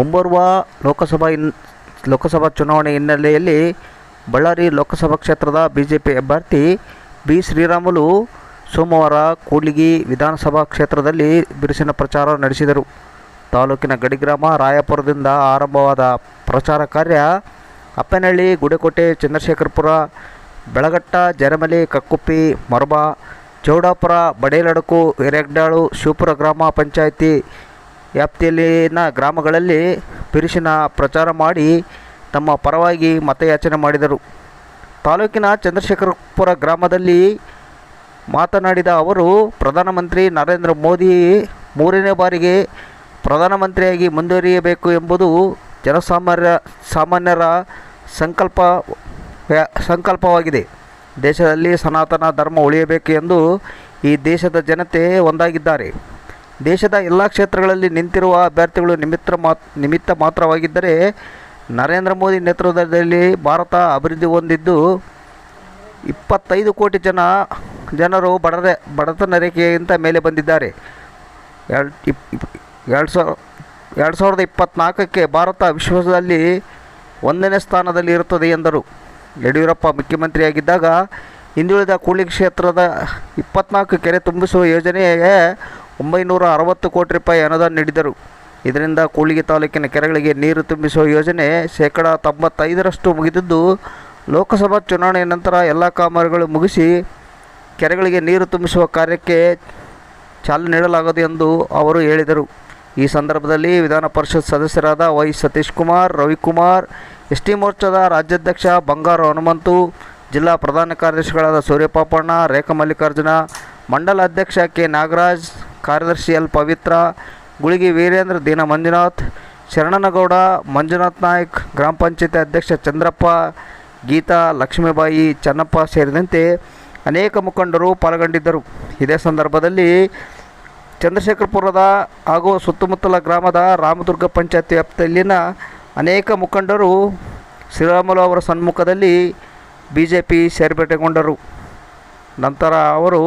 ಮುಂಬರುವ ಲೋಕಸಭಾ ಇನ್, ಲೋಕಸಭಾ ಚುನಾವಣೆ ಹಿನ್ನೆಲೆಯಲ್ಲಿ ಬಳ್ಳಾರಿ ಲೋಕಸಭಾ ಕ್ಷೇತ್ರದ ಬಿಜೆಪಿ ಅಭ್ಯರ್ಥಿ ಬಿ ಶ್ರೀರಾಮುಲು ಸೋಮವಾರ ಕೂಡ್ಲಿಗಿ ವಿಧಾನಸಭಾ ಕ್ಷೇತ್ರದಲ್ಲಿ ಬಿರುಸಿನ ಪ್ರಚಾರ ನಡೆಸಿದರು. ತಾಲೂಕಿನ ಗಡಿಗ್ರಾಮ ರಾಯಪುರದಿಂದ ಆರಂಭವಾದ ಪ್ರಚಾರ ಕಾರ್ಯ ಅಪ್ಪನಹಳ್ಳಿ, ಗುಡೆಕೋಟೆ, ಚಂದ್ರಶೇಖರಪುರ ಬೆಳಗಟ್ಟ ಜರಮಲಿ, ಕಕ್ಕುಪ್ಪಿ, ಮರಬಾ, ಚೌಡಾಪುರ, ಬಡೇಲಡಕು, ಹಿರೇಗ್ಡಾಳು, ಶಿವಪುರ ಗ್ರಾಮ ಪಂಚಾಯಿತಿ ವ್ಯಾಪ್ತಿಯಲ್ಲಿನ ಗ್ರಾಮಗಳಲ್ಲಿ ಬಿರುಸಿನ ಪ್ರಚಾರ ಮಾಡಿ ತಮ್ಮ ಪರವಾಗಿ ಮತಯಾಚನೆ ಮಾಡಿದರು. ತಾಲೂಕಿನ ಚಂದ್ರಶೇಖರಪುರ ಗ್ರಾಮದಲ್ಲಿ ಮಾತನಾಡಿದ ಅವರು, ಪ್ರಧಾನಮಂತ್ರಿ ನರೇಂದ್ರ ಮೋದಿ ಮೂರನೇ ಬಾರಿಗೆ ಪ್ರಧಾನಮಂತ್ರಿಯಾಗಿ ಮುಂದುವರಿಯಬೇಕು ಎಂಬುದು ಜನಸಾಮಾನ್ಯ, ಸಾಮಾನ್ಯರ ಸಂಕಲ್ಪ ಸಂಕಲ್ಪವಾಗಿದೆ. ದೇಶದಲ್ಲಿ ಸನಾತನ ಧರ್ಮ ಉಳಿಯಬೇಕು ಎಂದು ಈ ದೇಶದ ಜನತೆ ಒಂದಾಗಿದ್ದಾರೆ. ದೇಶದ ಎಲ್ಲ ಕ್ಷೇತ್ರಗಳಲ್ಲಿ ನಿಂತಿರುವ ಅಭ್ಯರ್ಥಿಗಳು ನಿಮಿತ್ತ ಮಾತ್ ನಿಮಿತ್ತ ಮಾತ್ರವಾಗಿದ್ದರೆ ನರೇಂದ್ರ ಮೋದಿ ನೇತೃತ್ವದಲ್ಲಿ ಭಾರತ ಅಭಿವೃದ್ಧಿ ಹೊಂದಿದ್ದು ಇಪ್ಪತ್ತೈದು ಕೋಟಿ ಜನ, ಜನರು ಬಡರೆ ಬಡತನ ರೇಖೆಗಿಂತ ಮೇಲೆ ಬಂದಿದ್ದಾರೆ. ಎರಡು, ಇಪ್ ಎರಡು ಸಾವಿರ ಎರಡು ಸಾವಿರದ ಇಪ್ಪತ್ತ್ನಾಲ್ಕಕ್ಕೆ ಭಾರತ ವಿಶ್ವದಲ್ಲಿ ಒಂದನೇ ಸ್ಥಾನದಲ್ಲಿ ಇರುತ್ತದೆ ಎಂದರು. ಯಡಿಯೂರಪ್ಪ ಮುಖ್ಯಮಂತ್ರಿಯಾಗಿದ್ದಾಗ ಹಿಂದುಳಿದ ಕೂಲಿ ಕ್ಷೇತ್ರದ ಇಪ್ಪತ್ನಾಲ್ಕು ಕೆರೆ ತುಂಬಿಸುವ ಯೋಜನೆಗೆ ಒಂಬೈನೂರ ಅರವತ್ತು ಕೋಟಿ ರೂಪಾಯಿ ಅನುದಾನ ನೀಡಿದರು. ಇದರಿಂದ ಕೂಳಿಗೆ ತಾಲೂಕಿನ ಕೆರೆಗಳಿಗೆ ನೀರು ತುಂಬಿಸುವ ಯೋಜನೆ ಶೇಕಡ ತೊಂಬತ್ತೈದರಷ್ಟು ಮುಗಿದಿದ್ದು, ಲೋಕಸಭಾ ಚುನಾವಣೆಯ ನಂತರ ಎಲ್ಲ ಕಾಮಗಾರಿಗಳು ಮುಗಿಸಿ ಕೆರೆಗಳಿಗೆ ನೀರು ತುಂಬಿಸುವ ಕಾರ್ಯಕ್ಕೆ ಚಾಲನೆ ನೀಡಲಾಗದು ಎಂದು ಅವರು ಹೇಳಿದರು. ಈ ಸಂದರ್ಭದಲ್ಲಿ ವಿಧಾನ ಪರಿಷತ್ ಸದಸ್ಯರಾದ Y Satish Kumar Ravikumar S T ಮೋರ್ಚಾದ ರಾಜ್ಯಾಧ್ಯಕ್ಷ ಬಂಗಾರು ಹನುಮಂತು, ಜಿಲ್ಲಾ ಪ್ರಧಾನ ಕಾರ್ಯದರ್ಶಿಗಳಾದ ಸೂರ್ಯಪಾಪಣ್ಣ, ರೇಖಾ ಮಲ್ಲಿಕಾರ್ಜುನ, ಮಂಡಲ ಅಧ್ಯಕ್ಷ ಕೆ ನಾಗರಾಜ್ ಕಾರ್ಯದರ್ಶಿ ಎಲ್ ಪವಿತ್ರ, ಗುಳಿಗಿ ವೀರೇಂದ್ರ ದೀನ ಮಂಜುನಾಥ್, ಶರಣನಗೌಡ ಮಂಜುನಾಥ್ ನಾಯ್ಕ್, ಗ್ರಾಮ ಪಂಚಾಯತಿ ಅಧ್ಯಕ್ಷ ಚಂದ್ರಪ್ಪ, ಗೀತಾ ಲಕ್ಷ್ಮೀಬಾಯಿ, ಚನ್ನಪ್ಪ ಸೇರಿದಂತೆ ಅನೇಕ ಮುಖಂಡರು ಪಾಲ್ಗೊಂಡಿದ್ದರು. ಇದೇ ಸಂದರ್ಭದಲ್ಲಿ ಚಂದ್ರಶೇಖರಪುರದ ಹಾಗೂ ಸುತ್ತಮುತ್ತಲ ಗ್ರಾಮದ ರಾಮದುರ್ಗ ಪಂಚಾಯತ್ ವ್ಯಾಪ್ತಿಯಲ್ಲಿನ ಅನೇಕ ಮುಖಂಡರು ಶ್ರೀರಾಮುಲು ಅವರ ಸನ್ಮುಖದಲ್ಲಿ ಬಿ ಜೆ ಪಿ ಸೇರ್ಪಡೆಗೊಂಡರು. ನಂತರ ಅವರು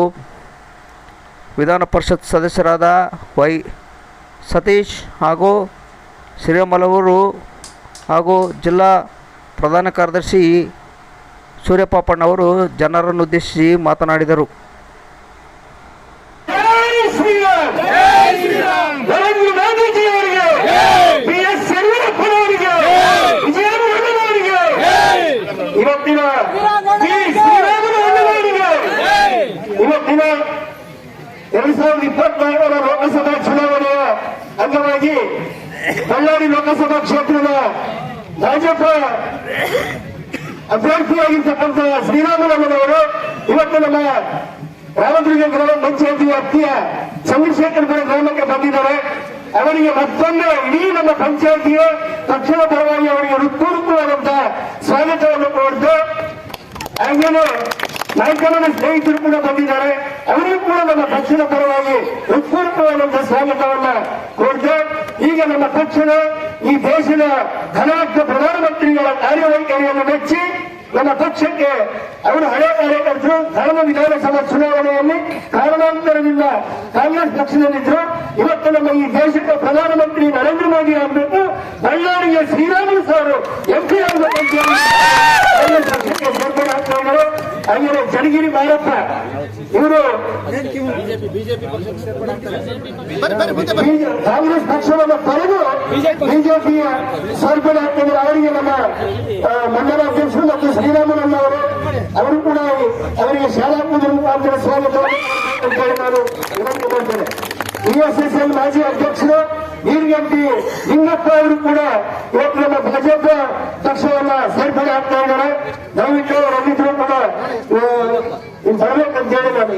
ವಿಧಾನ ಪರಿಷತ್ ಸದಸ್ಯರಾದ ವೈ ಸತೀಶ್ ಹಾಗೂ ಶ್ರೀಮಲವರು ಹಾಗೂ ಜಿಲ್ಲಾ ಪ್ರಧಾನ ಕಾರ್ಯದರ್ಶಿ ಸೂರ್ಯಪಾಪಣ್ಣವರು ಜನರನ್ನು ಉದ್ದೇಶಿಸಿ ಮಾತನಾಡಿದರು ಇವತ್ತಿನ ಎರಡ್ ಸಾವಿರದ ಇಪ್ಪತ್ನಾಲ್ಕರ ಲೋಕಸಭಾ ಚುನಾವಣೆಯ ಅಂಗವಾಗಿ ಬಳ್ಳಾರಿ ಲೋಕಸಭಾ ಕ್ಷೇತ್ರದ ಭಾಜಪ ಅಭ್ಯರ್ಥಿಯಾಗಿರ್ತಕ್ಕಂಥ ಶ್ರೀರಾಮನವರು ಇವತ್ತು ನಮ್ಮ ರಾಮದುರ್ಗ ಗ್ರಾಮ ಪಂಚಾಯತಿ ವ್ಯಾಪ್ತಿಯ ಚಂದ್ರಶೇಖರಪುರ ಗ್ರಾಮಕ್ಕೆ ಬಂದಿದ್ದಾರೆ. ಅವರಿಗೆ ಮತ್ತೊಮ್ಮೆ ಇಡೀ ನಮ್ಮ ಪಂಚಾಯತಿಯ ಪಕ್ಷದ ಪರವಾಗಿ ಅವರಿಗೆ ಹೃತ್ಪೂರ್ವಕವಾದಂತಹ ಸ್ವಾಗತವನ್ನು ಕೋರಿದ್ದು ಹಾಗೇನೆ ನಾಲ್ಕನ ಸ್ನೇಹಿತರು ಕೂಡ ಬಂದಿದ್ದಾರೆ. ಅವರಿಗೂ ಕೂಡ ನಮ್ಮ ಪಕ್ಷದ ಪರವಾಗಿ ಉತ್ಪೂರ್ಣವಾದಂತಹ ಸ್ವಾಗತವನ್ನ ಕೊಡ್ತೇವೆ ಈಗ ನಮ್ಮ ಪಕ್ಷದ ಈ ದೇಶದ ಧನಾತ್ಮ ಪ್ರಧಾನಮಂತ್ರಿಗಳ ಕಾರ್ಯವೈಖರಿಯನ್ನು ಮೆಚ್ಚಿ ನಮ್ಮ ಪಕ್ಷಕ್ಕೆ ಅವರು ಹಳೆ ಕಾರ್ಯಕರ್ತರು ಕಳೆದ ವಿಧಾನಸಭಾ ಚುನಾವಣೆಯಲ್ಲಿ ಕಾರಣಾಂತರದಿಂದ ಕಾಂಗ್ರೆಸ್ ಪಕ್ಷದಲ್ಲಿದ್ದರು. ಇವತ್ತು ನಮ್ಮ ಈ ದೇಶಕ್ಕೆ ಪ್ರಧಾನಮಂತ್ರಿ ನರೇಂದ್ರ ಮೋದಿ ಆಗಬೇಕು. ಬಳ್ಳಾರಿಯ ಶ್ರೀರಾಮುಲು ಸಾರು ಎಂಪಿ ಆಗಬೇಕು ಕಾಂಗ್ರೆಸ್ ಪಕ್ಷಕ್ಕೆ ಸೇರ್ಪಡೆ ಆಗ್ತಾ ಇದ್ದಾರೆ. ಹಾಗೆಯೇ ಇವರು ಬೀಜ- ಕಾಂಗ್ರೆಸ್ ಪಕ್ಷವನ್ನು ತೊರೆದು ಬಿಜೆಪಿಯ ಸೇರ್ಪಡೆ ಆಗ್ತಿದ್ದಾರೆ ಅವರಿಗೆ ನಮ್ಮ ಆ, ಮಂಡಲ ಅಧ್ಯಕ್ಷರು ಮತ್ತು ಶ್ರೀರಾಮನನ್ನ ಅವರು ಕೂಡ ಅವರಿಗೆ ಶಾಲಾ ಪೂಜೆ ಮುಖಾಂತರ ಹೇಳಿ ನಾನು ವಿನಂತಿ ಮಾಡ್ತೇನೆ. ಬಿಎಸ್ಎಸ್ಎಲ್ ಮಾಜಿ ಅಧ್ಯಕ್ಷರು ನೀರ್ಗಂಟಿ ನಿಂಗಪ್ಪ ಅವರು ಕೂಡ ಇವತ್ತು ನಮ್ಮ ಭಾಜಪ ಪಕ್ಷವನ್ನ ಸೇರ್ಪಡೆ ಆಗ್ತಾ ಇದ್ದಾರೆ. ದಯವಿಟ್ಟು ಅವರೆಲ್ಲಿದ್ರು ಕೂಡ ಬರಬೇಕಂತ ಹೇಳಿ ನಾನು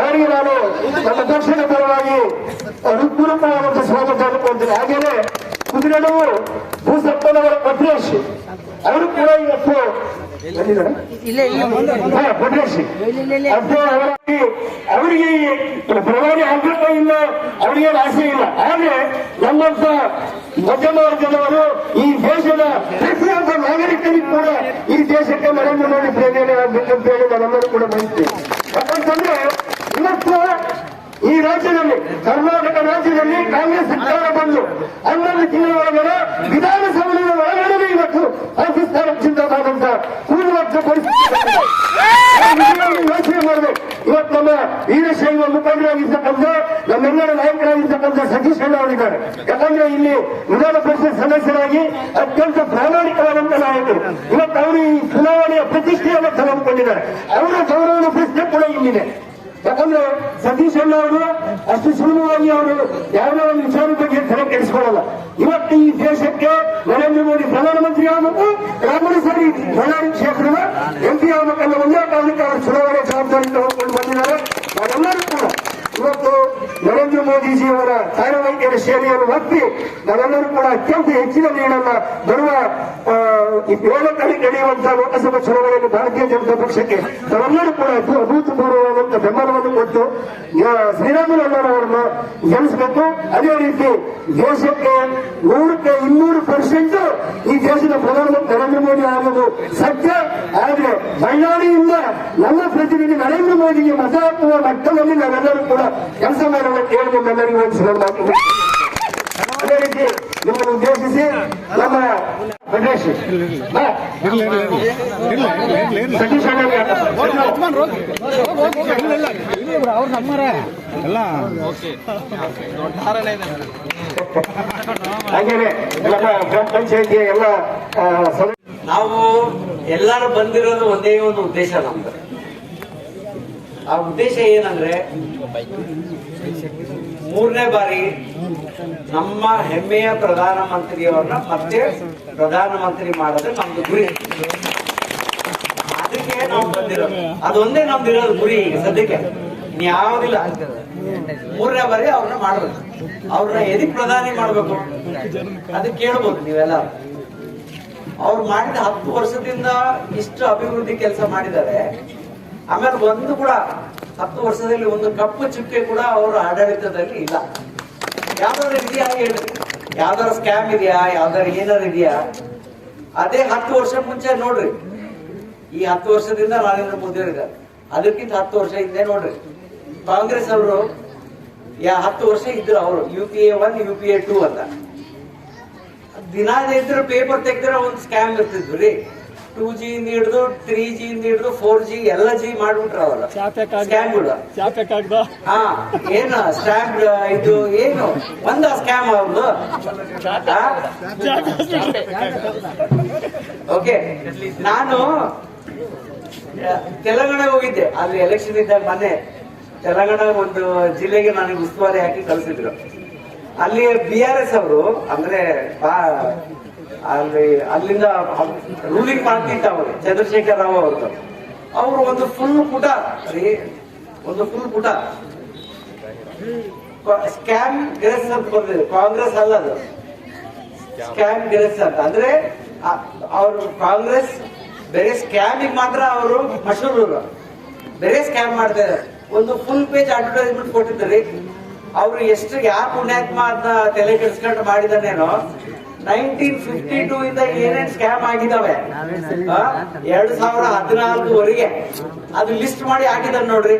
ಅವರಿಗೆ ನಾನು ನಮ್ಮ ಪಕ್ಷದ ಪರವಾಗಿ ಹೃತ್ಪೂರ್ವಕವಾದಂತಹ ಸ್ವಾಗತ ಅನ್ಕೊಂತೀನಿ ಹಾಗೇನೆ ಕುದುರೆನವು ಭೂಸಪ್ಪನವರ ಪದ್ರೇಶ್ ಅವರು ಕೂಡ ಇವತ್ತು ಎಲ್ಲಿದ್ದಾರೆ? ಹಾ, ಪದ್ರೇಶ್ ಅದು ಅವರಾಗಿ ಅವರಿಗೆ ಪ್ರಭಾವಿ ಆಗಬೇಕೋ ಇಲ್ಲ ಅವರಿಗೆ ಆಸೆ ಇಲ್ಲ. ಆದ್ರೆ ನಮ್ಮಂತ ಮಧ್ಯಮ ವರ್ಗದವರು ಈ ದೇಶದ ಪ್ರತಿಯೊಬ್ಬ ನಾಗರಿಕರಿಗೂ ಕೂಡ ಈ ದೇಶಕ್ಕೆ ನರೇಂದ್ರ ಮೋದಿ ಪ್ರೇರಣೆ ಆಗಬೇಕಂತ ಹೇಳಿ ನಾವೆಲ್ಲರೂ ಕೂಡ ಬಯಸ್ತೀವಿ. ಯಾಕಂತಂದ್ರೆ ಇವತ್ತು ಈ ರಾಜ್ಯದಲ್ಲಿ, ಕರ್ನಾಟಕ ರಾಜ್ಯದಲ್ಲಿ ಕಾಂಗ್ರೆಸ್ ಸರ್ಕಾರ ಬಂದು ಹನ್ನೊಂದು ತಿಂಗಳ ವಿಧಾನಸಭೆಯ ಒಳಗಡೆ ಇವತ್ತು ಪಾಕಿಸ್ತಾನ ಅಂತ ಕೂಡುವಂತ ಪರಿಸ್ಥಿತಿ ಯೋಚನೆ ಮಾಡಬೇಕು ಇವತ್ತು ನಮ್ಮ ವೀರಶೈವ ಮುಖಂಡರಾಗಿರ್ತಕ್ಕಂಥ ನಮ್ಮೆಲ್ಲರ ನಾಯಕರಾಗಿರ್ತಕ್ಕಂಥ ಸತೀಶ್ ಅಣ್ಣ ಅವರಿದ್ದಾರೆ. ಯಾಕಂದ್ರೆ ಇಲ್ಲಿ ವಿಧಾನ ಪರಿಷತ್ ಸದಸ್ಯರಾಗಿ ಅತ್ಯಂತ ಪ್ರಾಮಾಣಿಕವಾದಂತಹ ನಾಯಕರು. ಇವತ್ತು ಅವರು ಈ ಚುನಾವಣೆಯ ಪ್ರತಿಷ್ಠೆಯನ್ನು ತೆಗೆದುಕೊಂಡಿದ್ದಾರೆ ಅವರ ಗೌರವದ ಪ್ರಶ್ನೆ ಕೂಡ ಇಲ್ಲಿದೆ. ಯಾಕಂದ್ರೆ ಸತೀಶ್ ಅಣ್ಣ ಅವರು ಅಷ್ಟು ಸುಲಭವಾಗಿ ಅವರು ಯಾವುದೋ ಒಂದು ವಿಚಾರದ ಬಗ್ಗೆ ತಲೆ ಕೆಡಿಸಿಕೊಳ್ಳಲ್ಲ. ಇವತ್ತು ಈ ದೇಶಕ್ಕೆ ನರೇಂದ್ರ ಮೋದಿ ಪ್ರಧಾನಮಂತ್ರಿ ಆಗಬೇಕು ರಾಮನ ಸರಿ ಬಳ್ಳಾರಿ ಕ್ಷೇತ್ರದ ಎಂಪಿ ಆಗಬೇಕನ್ನೋ ಒಂದೇ ಕಾರಣಕ್ಕೆ ಅವರು ಚುನಾವಣೆ ಜವಾಬ್ದಾರಿ ತಗೊಂಡು ಬಂದಿದ್ದಾರೆ. ನಾವೆಲ್ಲರೂ ಕೂಡ ಇವತ್ತು ನರೇಂದ್ರ ಮೋದಿಜಿಯವರ ಕಾರ್ಯವೈದ್ಯರ ಸೇವೆಯನ್ನು ಒಪ್ಪಿ ನಾವೆಲ್ಲರೂ ಕೂಡ ಅತ್ಯಂತ ಹೆಚ್ಚಿನ ನೀಡನ್ನ ಬರುವ ಏಳು ತಾರೀಕು ನಡೆಯುವಂತಹ ಲೋಕಸಭಾ ಚುನಾವಣೆಯಲ್ಲಿ ಭಾರತೀಯ ಜನತಾ ಪಕ್ಷಕ್ಕೆ ನಾವೆಲ್ಲರೂ ಕೂಡ ಅಭೂತಪೂರ್ವವಾದಂತಹ ಬೆಂಬಲವನ್ನು ಕೊಟ್ಟು ಆ, ಶ್ರೀರಾಮುಲುರವರನ್ನು ಗೆಲ್ಲಿಸಬೇಕು. ಅದೇ ರೀತಿ ದೇಶಕ್ಕೆ ನೂರಕ್ಕೆ ಇನ್ನೂರು ಪರ್ಸೆಂಟ್ ಈ ದೇಶದ ಪ್ರಧಾನಮಂತ್ರಿ ನರೇಂದ್ರ ಮೋದಿ ಆಗೋದು ಸತ್ಯ. ಆದ್ರೆ ಬಳ್ಳಾರಿಯಿಂದ ನಮ್ಮ ಪ್ರತಿನಿಧಿ ನರೇಂದ್ರ ಮೋದಿಗೆ ಮತ ಹಾಕುವ ಮಟ್ಟದಲ್ಲಿ ನಾವೆಲ್ಲರೂ ಕೂಡ ಕೆಲಸ ಮಾಡೋಣ ಕೇಳಿ ನಿಮ್ಮೆಲ್ಲರಿಗೂ ಒಂದು ಮಾತು ಅದೇ ರೀತಿ ನಿಮ್ಮನ್ನು ಉದ್ದೇಶಿಸಿ ನಮ್ಮ. ಸತೀಶ್ ಅವ್ರು ನಮ್ಮರೇ ಎಲ್ಲ. ಹಾಗೇನೆ ನಮ್ಮ ಗ್ರಾಮ ಪಂಚಾಯತಿಯ ಎಲ್ಲ ನಾವು ಎಲ್ಲರೂ ಬಂದಿರೋದು ಒಂದೇ ಒಂದು ಉದ್ದೇಶ ನಮ್ದು. ಆ ಉದ್ದೇಶ ಏನಂದ್ರೆ ಮೂರನೇ ಬಾರಿ ನಮ್ಮ ಹೆಮ್ಮೆಯ ಪ್ರಧಾನಮಂತ್ರಿಯವ್ರನ್ನ ಮತ್ತೆ ಪ್ರಧಾನಮಂತ್ರಿ ಮಾಡೋದು ನಮ್ದು ಗುರಿ. ಅದಕ್ಕೆ ನಾವು ಬಂದಿರೋದು. ಅದೊಂದೇ ನಮ್ದು ಇರೋದು ಗುರಿ ಸದ್ಯಕ್ಕೆ. ಇನ್ಯಾವುದಿಲ್ಲ ಮೂರನೇ ಬಾರಿ ಅವ್ರನ್ನ ಮಾಡಬೇಕು ಅವ್ರನ್ನ ಎದಕ್ ಪ್ರಧಾನಿ ಮಾಡ್ಬೇಕು. ಅದಕ್ಕೆ ಕೇಳ್ಬೋದು ನೀವೆಲ್ಲ. ಅವ್ರು ಮಾಡಿದ ಹತ್ತು ವರ್ಷದಿಂದ ಇಷ್ಟು ಅಭಿವೃದ್ಧಿ ಕೆಲಸ ಮಾಡಿದ್ದಾರೆ. ಆಮೇಲೆ ಒಂದು ಕೂಡ ಹತ್ತು ವರ್ಷದಲ್ಲಿ ಒಂದು ಕಪ್ಪು ಚುಕ್ಕೆ ಕೂಡ ಅವರ ಆಡಳಿತದಲ್ಲಿ ಇಲ್ಲ. ಯಾವ್ದಾದ್ರು ಇದೆಯಾ ಹೇಳಿ. ಯಾವ್ದಾರ ಸ್ಕ್ಯಾಮ್ ಇದೆಯಾ? ಯಾವ್ದಾರು ಏನಾರು ಇದೆಯಾ? ಅದೇ ಹತ್ತು ವರ್ಷ ಮುಂಚೆ ನೋಡ್ರಿ. ಈ ಹತ್ತು ವರ್ಷದಿಂದ ನರೇಂದ್ರ ಮೋದಿ ಅವರಿದ್ದಾರೆ ಅದಕ್ಕಿಂತ ಹತ್ತು ವರ್ಷ ಹಿಂದೆ ನೋಡ್ರಿ. ಕಾಂಗ್ರೆಸ್ ಅವರು, ಯಾ, ಹತ್ತು ವರ್ಷ ಇದ್ರು ಅವರು. U P A one U P A two ಅಂತ. ದಿನ ಇದ್ರೆ ಪೇಪರ್ ತೆಗೆದ್ರೆ ಒಂದು ಸ್ಕ್ಯಾಮ್ ಇರ್ತಿದ್ವು ರೀ. ಟೂ ಜಿ ಇಂದ ಹಿಡಿದು ತ್ರೀ ಜಿ ಇಂದ ಹಿಡಿದು ಫೋರ್ ಜಿ ಎಲ್ಲ ಜಿ ಮಾಡ್ಬಿಟ್ರ ಅವಲ್ಲ ಸ್ಕ್ಯಾಮ್ಗಳು ಚಾಪೆಕ್ಕಾಗ್ದ ಹಾ ಏನು ಸ್ಟ್ಯಾಂಪ್ ಇದು ಏನು? ಒಂದ ಸ್ಕ್ಯಾಮ್ ಅವ್ರದ್ದು ಓಕೆ ನಾನು ತೆಲಂಗಾಣ ಹೋಗಿದ್ದೆ. ಅಲ್ಲಿ ಎಲೆಕ್ಷನ್ ಇದ್ದಾಗ ಮನೆ ತೆಲಂಗಾಣ ಒಂದು ಜಿಲ್ಲೆಗೆ ನನಗೆ ಉಸ್ತುವಾರಿ ಹಾಕಿ ಕಳಿಸಿದ್ರು. ಅಲ್ಲಿ ಬಿ ಆರ್ ಎಸ್ ಅವರು ಅಂದ್ರೆ ಅಲ್ಲಿ, ಅಲ್ಲಿಂದ ರೂಲಿಂಗ್ ಮಾಡ್ತಿದ್ದ ಅವರು, ಚಂದ್ರಶೇಖರ್ ರಾವ್ ಅವರು ಅವರು ಒಂದು ಫುಲ್ ಪುಟ ರೀ ಒಂದು ಫುಲ್ ಪುಟ. ಸ್ಕ್ಯಾಮ್ ಗ್ರೆಸ್ ಅಂತ ಬರ್ತಿದ್ರು ಕಾಂಗ್ರೆಸ್ ಅಲ್ಲ ಅದು. ಸ್ಕ್ಯಾಮ್ ಗ್ರೆಸ್ ಅಂತ. ಅಂದ್ರೆ ಅವರು ಕಾಂಗ್ರೆಸ್, ಬೇರೆ ಸ್ಕ್ಯಾಮಿಗೆ ಮಾತ್ರ ಅವರು ಮಶೂರು ಬೇರೆ ಸ್ಕ್ಯಾಮ್ ಮಾಡ್ತಾ ಒಂದು ಫುಲ್ ಪೇಜ್ ಅಡ್ವರ್ಟೈಸ್ಮೆಂಟ್ ಕೊಟ್ಟಿದ್ದಾರೆ. ಅವ್ರು ಎಷ್ಟು, ಯಾರು ಪುಣ್ಯಾತ್ಮ ಅಂತ ತಲೆ ಕೆಡಿಸ್ಕೊಂಡು ಮಾಡಿದಾನೇನೋ ನೈನ್ಟೀನ್ ಫಿಫ್ಟಿ ಟೂ ಇಂದ ಏನೇನ್ ಸ್ಕ್ಯಾಮ್ ಆಗಿದಾವೆ ಎರಡ್ ಸಾವಿರ ಹದಿನಾಲ್ಕುವರೆಗೆ ಅದು ಲಿಸ್ಟ್ ಮಾಡಿ ಹಾಕಿದಾರೆ ನೋಡ್ರಿ.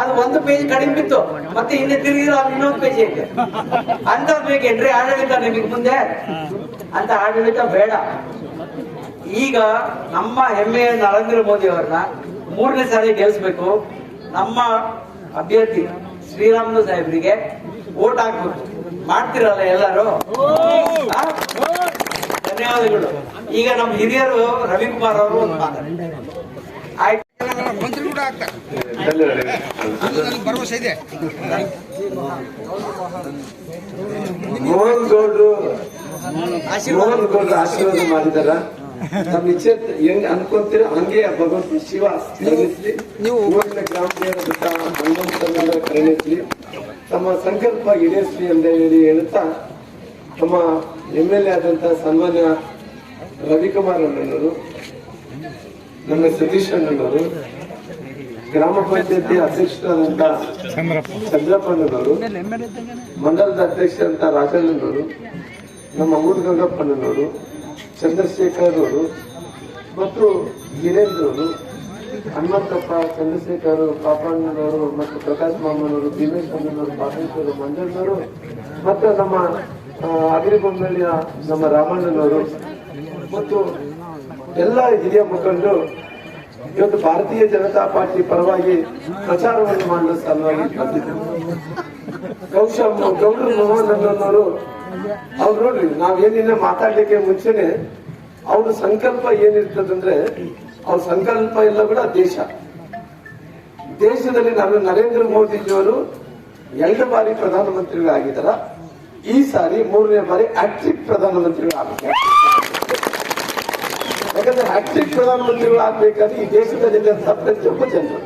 ಅದು ಒಂದು ಪೇಜ್ ಕಡಿಮೆ ಬಿತ್ತು, ಮತ್ತೆ ಹಿಂದೆ ತಿರುಗಿದ್ರೆ ಅಲ್ಲಿ ಇನ್ನೊಂದು ಪೇಜ್ ಐತೆ. ಅಂತ ಬೇಕೇನ್ರಿ? ಆಡಳಿತ ನಿಮಗ್ ಮುಂದೆ? ಅಂತ ಆಡಳಿತ ಬೇಡ. ಈಗ ನಮ್ಮ ಹೆಮ್ಮೆಯ ನರೇಂದ್ರ ಮೋದಿ ಅವ್ರನ್ನ ಮೂರನೇ ಸಾರಿ ಗೆಲ್ಸ್ಬೇಕು. ನಮ್ಮ ಅಭ್ಯರ್ಥಿ ಶ್ರೀರಾಮುಲು ಸಾಹೇಬ್ರಿಗೆ ಓಟ್ ಹಾಕ್ಬೇಕು. ಮಾಡ್ತಿರಲ್ಲ ಎಲ್ಲರೂ? ಆ? ಧನ್ಯವಾದಗಳು. ಈಗ ನಮ್ಮ ಹಿರಿಯರು ರವಿಕುಮಾರ್ ಅವರು ಒಂದು ಭರವಸೆ ಇದೆ ಮೋಹನ್ ಗೌಡ್ರು ಮೋಹನ್ ಗೌಡ್ರು ಆಶೀರ್ವಾದ ಮಾಡಿದಾರ. ನಮ್ಮ ಇಚ್ಛೆ ಹೆಂಗ್ ಅನ್ಕೊಂತೀರ ಹಂಗೆ ಭಗವಂತ ಶಿವ ಕರುಣಿಸ್ಲಿ ನೀವು ಗ್ರಾಮ ದೇವರ ಹನುಮಂತನ ಕರುಣಿಸ್ಲಿ ತಮ್ಮ ಸಂಕಲ್ಪ ಈಡೇರಿಸಲಿ ಅಂತ ಹೇಳಿ ಹೇಳುತ್ತಾ ತಮ್ಮ ಎಂ ಎಲ್ ಎ ಆದಂತಹ ಸನ್ಮಾನ್ಯ ರವಿಕುಮಾರ್ ಅಣ್ಣನವರು, ನಮ್ಮ ಸತೀಶ್ ಅಣ್ಣನವರು, ಗ್ರಾಮ ಪಂಚಾಯತಿ ಅಧ್ಯಕ್ಷರಾದಂತ ಚಂದ್ರಪ್ಪಣ್ಣನವರು ಮಂಡಲದ ಅಧ್ಯಕ್ಷರಂತ ರಾಜಣ್ಣನವರು ನಮ್ಮ ಊರು ಗಂಗಪ್ಪಣ್ಣನವರು ಚಂದ್ರಶೇಖರ್ ಅವರು ಮತ್ತು ವೀರೇಂದ್ರ ಅವರು ಹನುಮಂತಪ್ಪ ಚಂದ್ರಶೇಖರ್ ಪಾಪಣ್ಣನವರು ಮತ್ತು ಪ್ರಕಾಶ್ ಮಾಮನವರು ದಿನೇಶ್ ಅಣ್ಣನವರು ಪಾಪೇಶ್ವರ ಮಂಜಣ್ಣವರು ಮತ್ತು ನಮ್ಮ ಆ, ನಮ್ಮ ರಾಮಣ್ಣನವರು ಮತ್ತು ಎಲ್ಲ ಹಿರಿಯ ಮುಖಂಡರು ಇವತ್ತು ಭಾರತೀಯ ಜನತಾ ಪಾರ್ಟಿ ಪರವಾಗಿ ಪ್ರಚಾರವನ್ನು ಮಾಡಲು ಸಲುವಾಗಿ ಬಂದಿದ್ದರು. ಬಹುಶಃ ಗೌಡ್ರು ಅವ್ರು ನೋಡ್ರಿ ನಾವೇನಿನ್ನ ಮಾತಾಡ್ಲಿಕ್ಕೆ ಮುಂಚೆನೆ ಅವ್ರ ಸಂಕಲ್ಪ ಏನಿರ್ತದಂದ್ರೆ ಅವ್ರ ಸಂಕಲ್ಪ ಇಲ್ಲ ಕೂಡ ದೇಶ. ದೇಶದಲ್ಲಿ ನಾನು ನರೇಂದ್ರ ಮೋದಿಜಿಯವರು ಎರಡು ಬಾರಿ ಪ್ರಧಾನಮಂತ್ರಿಗಳಾಗಿದ್ದಾರ. ಈ ಸಾರಿ ಮೂರನೇ ಬಾರಿ ಹ್ಯಾಟ್ರಿಕ್ ಪ್ರಧಾನಮಂತ್ರಿಗಳು ಆಗುತ್ತೆ ಯಾಕಂದ್ರೆ ಪ್ರಧಾನಮಂತ್ರಿಗಳು ಆಗ್ಬೇಕಾದ್ರೆ ಈ ದೇಶದಲ್ಲಿ ಪ್ರತಿಯೊಬ್ಬ ಜನರು.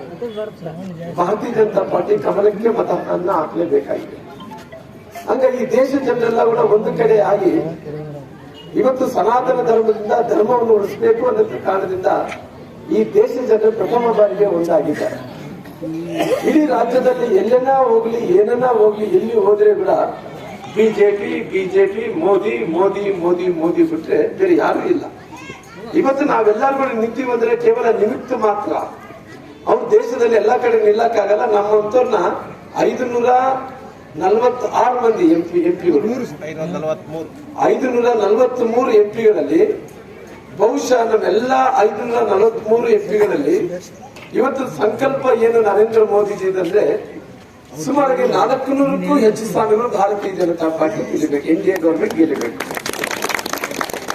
ಭಾರತೀಯ ಜನತಾ ಪಾರ್ಟಿ ಕಮಲಕ್ಕೆ ಮತದಾನ ಹಾಕಲೇಬೇಕಾಗಿದೆ ಹಂಗಾಗಿ ಈ ದೇಶ ಜನರೆಲ್ಲ ಕೂಡ ಒಂದು ಕಡೆ ಆಗಿ ಇವತ್ತು ಸನಾತನ ಧರ್ಮದಿಂದ ಧರ್ಮವನ್ನು ಉಳಿಸಬೇಕು ಅನ್ನೋದ್ರ ಕಾರಣದಿಂದ ಈ ದೇಶದ ಜನರು ಪ್ರಥಮ ಬಾರಿಗೆ ಒಂದಾಗಿದ್ದಾರೆ. ಇಡೀ ರಾಜ್ಯದಲ್ಲಿ ಎಲ್ಲೆನ್ನ ಹೋಗ್ಲಿ ಏನನ್ನ ಹೋಗ್ಲಿ ಎಲ್ಲಿ ಹೋದ್ರೆ ಕೂಡ ಬಿಜೆಪಿ ಬಿಜೆಪಿ ಮೋದಿ ಮೋದಿ ಮೋದಿ ಮೋದಿ ಬಿಟ್ರೆ ಬೇರೆ ಯಾರು ಇಲ್ಲ. ಇವತ್ತು ನಾವೆಲ್ಲರೂ ಕೂಡ ನಿಂತೀವಿ ಅಂದ್ರೆ ಕೇವಲ ನಿಮಿತ್ತ ಮಾತ್ರ. ಅವ್ರ ದೇಶದಲ್ಲಿ ಎಲ್ಲಾ ಕಡೆ ನಿಲ್ಲಕ್ಕಾಗಲ್ಲ. ನಮ್ಮಂತವ್ರನ್ನ ಐದು ನೂರ ನಲವತ್ತು ಆರು ಮಂದಿ ಎಂಪಿ ಎಂಪಿಗಳು ಐದು ನೂರ ನಲವತ್ತ್ ಮೂರು ಎಂಪಿಗಳಲ್ಲಿ ಬಹುಶಃ ನಮ್ಮೆಲ್ಲ ಐದು ನಲವತ್ಮೂರು ಎಂಪಿಗಳಲ್ಲಿ ಇವತ್ತು ಸಂಕಲ್ಪ ಏನು ನರೇಂದ್ರ ಮೋದಿಜಿ ಅಂದ್ರೆ ಸುಮಾರಿಗೆ ನಾಲ್ಕು ನೂರಕ್ಕೂ ಹೆಚ್ಚು ಸ್ಥಾನಗಳು ಭಾರತೀಯ ಜನತಾ ಪಾರ್ಟಿ ಗೆಲ್ಲಬೇಕು, ಎನ್ ಡಿ ಎ ಗೌರ್ಮೆಂಟ್ ಗೆಲ್ಲಬೇಕು.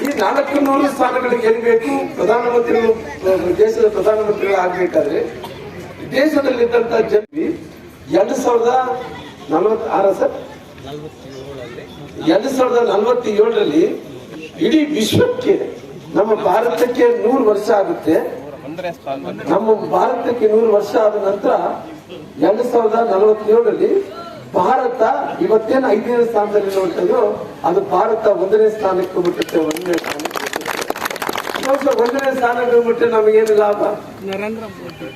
ಈ ನಾಲ್ಕು ನೂರು ಸ್ಥಾನಗಳು ಗೆಲ್ಲಬೇಕು ಪ್ರಧಾನಮಂತ್ರಿಗಳು, ದೇಶದ ಪ್ರಧಾನಮಂತ್ರಿಗಳು ಆಗ್ಬೇಕಾದ್ರೆ ದೇಶದಲ್ಲಿದ್ದಂತ ಜನ ಎರಡು ಸಾವಿರದ ನಲವತ್ತ ಆರ ಸರ್? ಎರಡು ಸಾವಿರದ ನಲವತ್ತೇಳರಲ್ಲಿ ಇಡೀ ವಿಶ್ವಕ್ಕೆ ನಮ್ಮ ಭಾರತಕ್ಕೆ ನೂರು ವರ್ಷ ಆಗುತ್ತೆ. ನಮ್ಮ ಭಾರತಕ್ಕೆ ನೂರು ವರ್ಷ ಆದ ನಂತರ ಎರಡ್ ಸಾವಿರದ ನಲವತ್ತೇಳರಲ್ಲಿ ಭಾರತ ಇವತ್ತೇನು ಐದನೇ ಸ್ಥಾನದಲ್ಲಿ ನೋಡ್ತದೋ ಅದು ಭಾರತ ಒಂದನೇ ಸ್ಥಾನಕ್ಕೆ ಬಿಟ್ಟುತ್ತೆ ಒಂದನೇ ಸ್ಥಾನಕ್ಕೆ. ಬಹುಶಃ ಒಂದನೇ ಸ್ಥಾನಕ್ಕೆ ಬಿಟ್ಟರೆ ನಮಗೇನು ಲಾಭ? ನರೇಂದ್ರ ಮೋದಿ.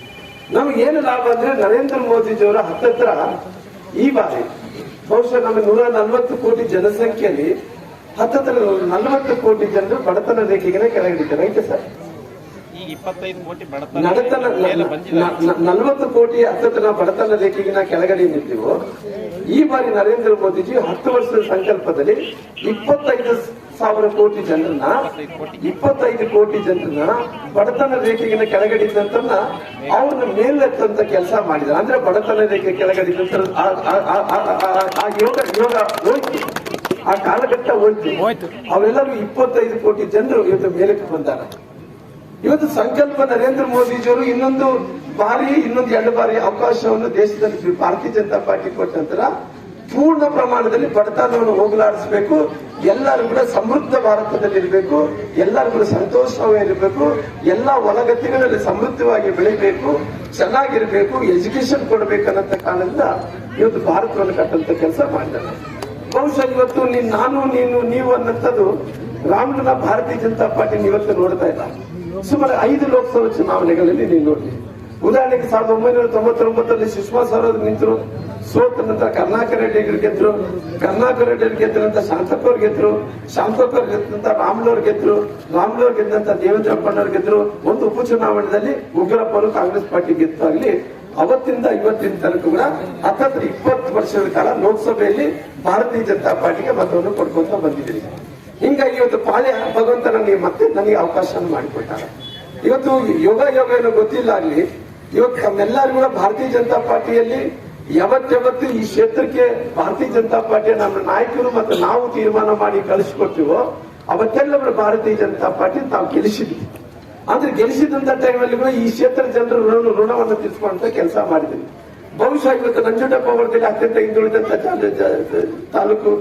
ನಮಗೇನು ಲಾಭ ಅಂದ್ರೆ ನರೇಂದ್ರ ಮೋದಿಜಿಯವರ ಹತ್ತತ್ರ ಈ ಬಾರಿ. ಬಹುಶಃ ನಮ್ಮ ನೂರ ನಲ್ವತ್ತು ಕೋಟಿ ಜನಸಂಖ್ಯೆಯಲ್ಲಿ ಹತ್ತತ್ರ ನಲವತ್ತು ಕೋಟಿ ಜನರು ಬಡತನ ರೇಖೆಗೆ ಕೆಳಗಿದ್ದಾರೆ ರೈತ ಸರ್? ನಡತನ ನಲವತ್ತು ಕೋಟಿ ಹತ್ತತ್ರ ಬಡತನ ರೇಖೆಗಿನ ಕೆಳಗಡೆ ನಿಂತೀವೋ ಈ ಬಾರಿ ನರೇಂದ್ರ ಮೋದಿಜಿ ಹತ್ತು ವರ್ಷದ ಸಂಕಲ್ಪದಲ್ಲಿ ಇಪ್ಪತ್ತೈದು ಸಾವಿರ ಕೋಟಿ ಜನರನ್ನ ಇಪ್ಪತ್ತೈದು ಕೋಟಿ. ಜನರನ್ನ ಬಡತನ ರೇಖೆಗಿನ ಕೆಳಗಡೆ ಇದ್ದಂತನ್ನ ಅವ್ರನ್ನ ಮೇಲೆತ್ತಂತ ಕೆಲಸ ಮಾಡಿದ ಅಂದ್ರೆ ಬಡತನ ರೇಖೆ ಕೆಳಗಡೆ ಯೋಗ ಯೋಗ ಹೋಯ್ತು ಆ ಕಾಲಘಟ್ಟ ಹೋಯ್ತು. ಅವೆಲ್ಲರೂ ಇಪ್ಪತ್ತೈದು ಕೋಟಿ ಜನರು ಇವತ್ತು ಮೇಲಕ್ಕೆ ಬಂದಾರ. ಇವತ್ತು ಸಂಕಲ್ಪ ನರೇಂದ್ರ ಮೋದಿಜಿಯವರು ಇನ್ನೊಂದು ಬಾರಿ ಇನ್ನೊಂದು ಎರಡು ಬಾರಿ ಅವಕಾಶವನ್ನು ದೇಶದಲ್ಲಿ ಭಾರತೀಯ ಜನತಾ ಪಾರ್ಟಿ ಕೊಟ್ಟ ನಂತರ ಪೂರ್ಣ ಪ್ರಮಾಣದಲ್ಲಿ ಬಡತನವನ್ನು ಹೋಗಲಾಡಿಸಬೇಕು. ಎಲ್ಲರೂ ಕೂಡ ಸಮೃದ್ಧ ಭಾರತದಲ್ಲಿ ಇರಬೇಕು. ಎಲ್ಲರೂ ಕೂಡ ಸಂತೋಷವಾಗಿರಬೇಕು ಎಲ್ಲ ಒಲಗತಿಗಳಲ್ಲಿ ಸಮೃದ್ಧವಾಗಿ ಬೆಳಿಬೇಕು. ಚೆನ್ನಾಗಿರಬೇಕು. ಎಜುಕೇಶನ್ ಕೊಡಬೇಕನ್ನೋ ಕಾರಣದಿಂದ ಇವತ್ತು ಭಾರತವನ್ನು ಕಟ್ಟಂತ ಕೆಲಸ ಮಾಡಿದ್ದಾರೆ. ಬಹುಶಃ ಇವತ್ತು ನೀನ್ ನಾನು, ನೀನು, ನೀವು ಅನ್ನಂಥದ್ದು ರಾಮನ ಭಾರತೀಯ ಜನತಾ ಪಾರ್ಟಿ ಇವತ್ತು ನೋಡ್ತಾ ಇಲ್ಲ. ಸುಮಾರು ಐದು ಲೋಕಸಭಾ ಚುನಾವಣೆಗಳಲ್ಲಿ ನೀವು ನೋಡಿ ಉದಾಹರಣೆಗೆ ಸಾವಿರದ ಒಂಬೈನೂರ ತೊಂಬತ್ತೊಂಬತ್ತರಲ್ಲಿ ಸುಷ್ಮಾ ಸ್ವರಾಜ್ ನಿಂತರು, ಸೋತ ನಂತರ ಕರ್ನಾಟಕ ರೆಡ್ಡಿ ಗೆದ್ರು, ಕರ್ನಾಟಕ ರೆಡ್ಡಿ ಗೆದ್ದ ನಂತರ ಶಾಂತಪ್ಪ ಅವ್ರು ಗೆದ್ರು, ಶಾಂತಪ್ಪ ಅವ್ರು ಗೆದ್ದಂತ ರಾಮ್ಲವ್ರು ಗೆದ್ರು ರಾಮ್ಲವ್ರು ಗೆದ್ದಂತ ದೇವೇಂದ್ರಪ್ಪನವ್ರು ಗೆದ್ರು. ಒಂದು ಉಪಚುನಾವಣೆಯಲ್ಲಿ ಉಗ್ರಪ್ಪರು ಕಾಂಗ್ರೆಸ್ ಪಾರ್ಟಿ ಗೆದ್ದಾಗ್ಲಿ ಅವತ್ತಿಂದ ಇವತ್ತಿನ ತನಕ ಕೂಡ ಹತ್ತತ್ರ ಇಪ್ಪತ್ತು ವರ್ಷದ ಕಾಲ ಲೋಕಸಭೆಯಲ್ಲಿ ಭಾರತೀಯ ಜನತಾ ಪಾರ್ಟಿಗೆ ಮತವನ್ನು ಕೊಡ್ಕೊಂತ ಬಂದಿದ್ದೀರಿ ಹಿಂಗಾಗಿ ಇವತ್ತು ಪಾಳ್ಯ ಭಗವಂತ ನನಗೆ ಮತ್ತೆ ನನಗೆ ಅವಕಾಶ ಮಾಡಿಕೊಟ್ಟಾರೆ ಇವತ್ತು ಯೋಗ ಯೋಗ ಏನೋ ಗೊತ್ತಿಲ್ಲ ಆಗ್ಲಿ ಇವತ್ತು ತಮ್ಮೆಲ್ಲರೂ ಕೂಡ ಭಾರತೀಯ ಜನತಾ ಪಾರ್ಟಿಯಲ್ಲಿ ಯಾವತ್ತೆವತ್ತು ಈ ಕ್ಷೇತ್ರಕ್ಕೆ ಭಾರತೀಯ ಜನತಾ ಪಾರ್ಟಿಯ ನಮ್ಮ ನಾಯಕರು ಮತ್ತು ನಾವು ತೀರ್ಮಾನ ಮಾಡಿ ಕಳಿಸ್ಕೊಡ್ತೀವೋ ಅವತ್ತೆಲ್ಲ ಭಾರತೀಯ ಜನತಾ ಪಾರ್ಟಿ ತಾವು ಗೆಲ್ಲಿಸಿದ್ವಿ. ಆದ್ರೆ ಗೆಲ್ಲಿಸಿದಂತ ಟೈಮಲ್ಲಿ ಕೂಡ ಈ ಕ್ಷೇತ್ರ ಜನರು ಋಣ, ಋಣವನ್ನು ತೀರ್ಸ್ಕೊಂತ ಕೆಲಸ ಮಾಡಿದ್ದೀನಿ ಬಹುಶಃ ಇವತ್ತು ನಂಜುಂಡಪ್ಪ ಅವರದಲ್ಲಿ ಅತ್ಯಂತ ಹಿಂದುಳಿದಂತ ತಾಲೂಕು.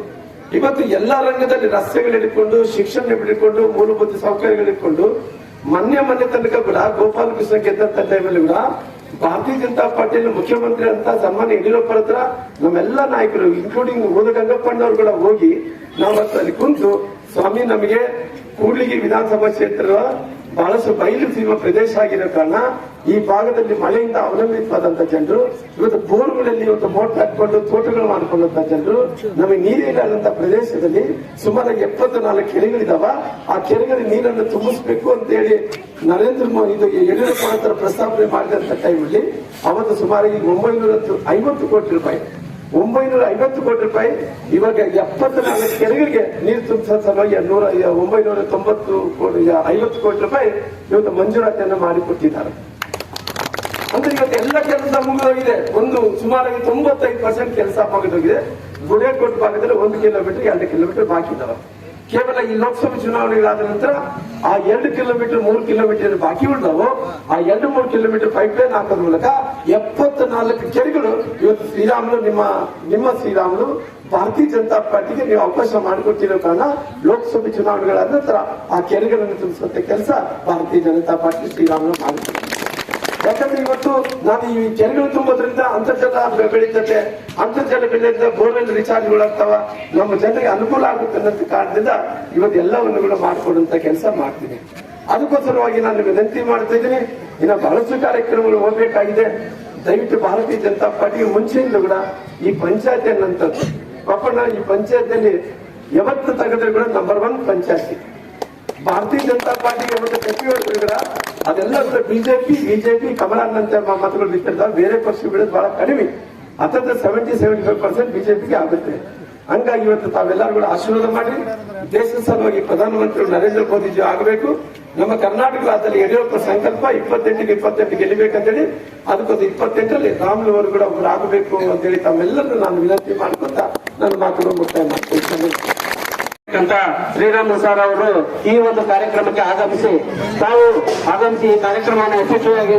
ಇವತ್ತು ಎಲ್ಲಾ ರಂಗದಲ್ಲಿ ರಸ್ತೆಗಳು ಹಿಡ್ಕೊಂಡು ಶಿಕ್ಷಣ ಹಿಡ್ಕೊಂಡು ಮೂಲಭೂತ ಸೌಕರ್ಯಗಳು ಇಟ್ಕೊಂಡು, ಮೊನ್ನೆ ಮೊನ್ನೆ ತನಕ ಕೂಡ ಗೋಪಾಲ ಕೃಷ್ಣ ಗೆದ್ದಂತ ಟೈಮಲ್ಲಿ ಕೂಡ ಭಾರತೀಯ ಜನತಾ ಪಾರ್ಟಿಯಲ್ಲಿ ಮುಖ್ಯಮಂತ್ರಿ ಅಂತ ಸನ್ಮಾನ್ಯ ಯಡಿಯೂರಪ್ಪರ ಹತ್ರ ನಮ್ಮೆಲ್ಲ ನಾಯಕರು ಇನ್ಕ್ಲೂಡಿಂಗ್ ಓದ ಗಂಗಪ್ಪಣ್ಣವ್ರು ಕೂಡ ಹೋಗಿ ನಾವು ಅಲ್ಲಿ ಕುಂತು, ಸ್ವಾಮಿ ನಮಗೆ ಕೂಡ್ಲಿಗಿ ವಿಧಾನಸಭಾ ಕ್ಷೇತ್ರ ಬಹಳಷ್ಟು ಬಯಲು ಸೀಮಾ ಪ್ರದೇಶ ಆಗಿರೋ ಕಾರಣ ಈ ಭಾಗದಲ್ಲಿ ಮಳೆಯಿಂದ ಅವಲಂಬಿತವಾದಂತ ಜನರು, ಇವತ್ತು ಬೋರ್ಗಳಲ್ಲಿ ಇವತ್ತು ಮೋಟ್ ಹಾಕೊಂಡು ತೋಟಗಳು ಮಾಡಿಕೊಂಡಂತ ಜನರು, ನಮಗೆ ನೀರಿಲ್ಲದಂತ ಪ್ರದೇಶದಲ್ಲಿ ಸುಮಾರು ಎಪ್ಪತ್ತು ನಾಲ್ಕು ಕೆರೆಗಳಿದಾವ. ಆ ಕೆರೆಗಳಿಗೆ ನೀರನ್ನು ತುಂಬಿಸ್ಬೇಕು ಅಂತ ಹೇಳಿ ನರೇಂದ್ರ ಮೋದಿ ಇದು ಯಡಿಯೂರಪ್ಪ ಪ್ರಸ್ತಾವನೆ ಮಾಡಿದಂತ ಟೈಮಲ್ಲಿ ಅವತ್ತು ಸುಮಾರು ಈಗ ಒಂಬೈನೂರ ಐವತ್ತು ಕೋಟಿ ರೂಪಾಯಿ ಒಂಬೈನೂರ ಐವತ್ತು ಕೋಟಿ ರೂಪಾಯಿ, ಇವಾಗ ಎಪ್ಪತ್ನಾಲ್ಕು ಕೆರೆಗಳಿಗೆ ನೀರು ತುಂಬಿಸೋ ಸಲುವಾಗಿ ನೂರ ಒಂಬೈನೂರ ತೊಂಬತ್ತು ಕೋಟಿ, ಐವತ್ತು ಕೋಟಿ ರೂಪಾಯಿ ಇವತ್ತು ಮಂಜೂರಾತಿಯನ್ನು ಮಾಡಿಕೊಟ್ಟಿದ್ದಾರೆ ಅಂದ್ರೆ ಇವತ್ತು ಎಲ್ಲ ಕೆಲಸ ಮುಗಿದೋಗಿದೆ. ಒಂದು ಸುಮಾರಾಗಿ ತೊಂಬತ್ತೈದು ಪರ್ಸೆಂಟ್ ಕೆಲಸ ಮುಗಿದೋಗಿದೆ ಗುಡೇಕೋಟ್ ಭಾಗದಲ್ಲಿ ಒಂದು ಕಿಲೋಮೀಟರ್ ಎರಡು ಕಿಲೋಮೀಟರ್ ಬಾಕಿ ಇದಾವೆ. ಕೇವಲ ಈ ಲೋಕಸಭೆ ಚುನಾವಣೆಗಳಾದ ನಂತರ ಆ ಎರಡು ಕಿಲೋಮೀಟರ್, ಮೂರು ಕಿಲೋಮೀಟರ್ ಬಾಕಿ ಉಳಿದವು ಆ ಎರಡು, ಮೂರು ಕಿಲೋಮೀಟರ್ ಪೈಪ್ ಲೈನ್ ಹಾಕೋದ್ರ ಮೂಲಕ ಎಪ್ಪತ್ನಾಲ್ಕು ಕೆರೆಗಳು ಇವತ್ತು ಶ್ರೀರಾಮುಲು, ನಿಮ್ಮ ನಿಮ್ಮ ಶ್ರೀರಾಮುಲು ಭಾರತೀಯ ಜನತಾ ಪಾರ್ಟಿಗೆ ನೀವು ಅವಕಾಶ ಮಾಡಿಕೊಟ್ಟಿರೋ ಕಾರಣ ಲೋಕಸಭೆ ಚುನಾವಣೆಗಳಾದ ನಂತರ ಆ ಕೆರೆಗಳನ್ನು ತುಂಬಿಸುವಂತ ಕೆಲಸ ಭಾರತೀಯ ಜನತಾ ಪಾರ್ಟಿ ಶ್ರೀರಾಮುಲು ಮಾಡಿಕೊಟ್ಟಿದೆ. ಯಾಕಂದ್ರೆ ಇವತ್ತು ನಾನು ಈ ಜನರು ತುಂಬೋದ್ರಿಂದ ಅಂತರ್ಜಲ ಬೆಳೀತದೆ ಅಂತರ್ಜಲ ಬೆಳೆಯಿಂದ ಬೋರ್ವೆಲ್ ರಿಚಾರ್ಜ್ಗಳಾಗ್ತಾವ ನಮ್ಮ ಜನರಿಗೆ ಅನುಕೂಲ ಆಗುತ್ತೆ ಅನ್ನೋ ಕಾರಣದಿಂದ ಇವತ್ತು ಎಲ್ಲವನ್ನು ಕೂಡ ಮಾಡಿಕೊಡುವಂತ ಕೆಲಸ ಮಾಡ್ತೀನಿ. ಅದಕ್ಕೋಸ್ಕರವಾಗಿ ನಾನು ವಿನಂತಿ ಮಾಡ್ತಾ ಇದ್ದೀನಿ, ಇನ್ನು ಬಹಳಷ್ಟು ಕಾರ್ಯಕ್ರಮಗಳು ಹೋಗ್ಬೇಕಾಗಿದೆ. ದಯವಿಟ್ಟು ಭಾರತೀಯ ಜನತಾ ಪಾರ್ಟಿಗೆ ಮುಂಚೆಯಿಂದ ಕೂಡ ಈ ಪಂಚಾಯತ್ ಅನ್ನಂಥದ್ದು ಪಾಪ ಈ ಪಂಚಾಯತ್ನಲ್ಲಿ ಯಾವತ್ತು ತೆಗೆದ್ರೆ ಕೂಡ ನಂಬರ್ ಒನ್ ಪಂಚಾಯತಿ. ಭಾರತೀಯ ಜನತಾ ಪಾರ್ಟಿಗೆ ಮತ್ತೆ ಸಚಿವರು ಅದೆಲ್ಲ ಬಿಜೆಪಿ ಬಿಜೆಪಿ ಅಂತ ಮತಗಳು ಬಿತ್ತಿರ್ತಾವೆ ಬೇರೆ ಪಕ್ಷ ಪಕ್ಷಗಳು ಬಹಳ ಕಡಿಮೆ. ಅಂತಂದ್ರೆ ಸೆವೆಂಟಿ ಸೆವೆಂಟಿ ಫೈವ್ ಪರ್ಸೆಂಟ್ ಬಿಜೆಪಿಗೆ ಆಗುತ್ತೆ. ಹಂಗಾಗಿ ಇವತ್ತು ತಾವೆಲ್ಲರೂ ಕೂಡ ಆಶೀರ್ವಾದ ಮಾಡಿ ದೇಶದ ಸಲುವಾಗಿ ಪ್ರಧಾನಮಂತ್ರಿ ನರೇಂದ್ರ ಮೋದಿಜಿ ಆಗಬೇಕು. ನಮ್ಮ ಕರ್ನಾಟಕ ರಾಜ್ಯದಲ್ಲಿ ಯಡಿಯೂರಪ್ಪ ಸಂಕಲ್ಪ ಇಪ್ಪತ್ತೆಂಟಿಗೆ ಇಪ್ಪತ್ತೆಂಟು ಗೆಲ್ಲಬೇಕಂತೇಳಿ, ಅದಕ್ಕೊಂದು ಇಪ್ಪತ್ತೆಂಟರಲ್ಲಿ ರಾಮುಲು ಅವರು ಕೂಡ ಆಗಬೇಕು ಅಂತೇಳಿ ತಮ್ಮೆಲ್ಲರೂ ನಾನು ವಿನಂತಿ ಮಾಡ್ಕೊಂತ ನನ್ನ ಮಾತುಗಳು ಮುಕ್ತಾಯ ಇರತಕ್ಕಂತ ಶ್ರೀರಾಮ ಸಾರ್ ಅವರು ಈ ಒಂದು ಕಾರ್ಯಕ್ರಮಕ್ಕೆ ಆಗಮಿಸಿ ತಾವು ಆಗಮಿಸಿ ಈ ಕಾರ್ಯಕ್ರಮವನ್ನು ಯಶಸ್ವಿಯಾಗಿ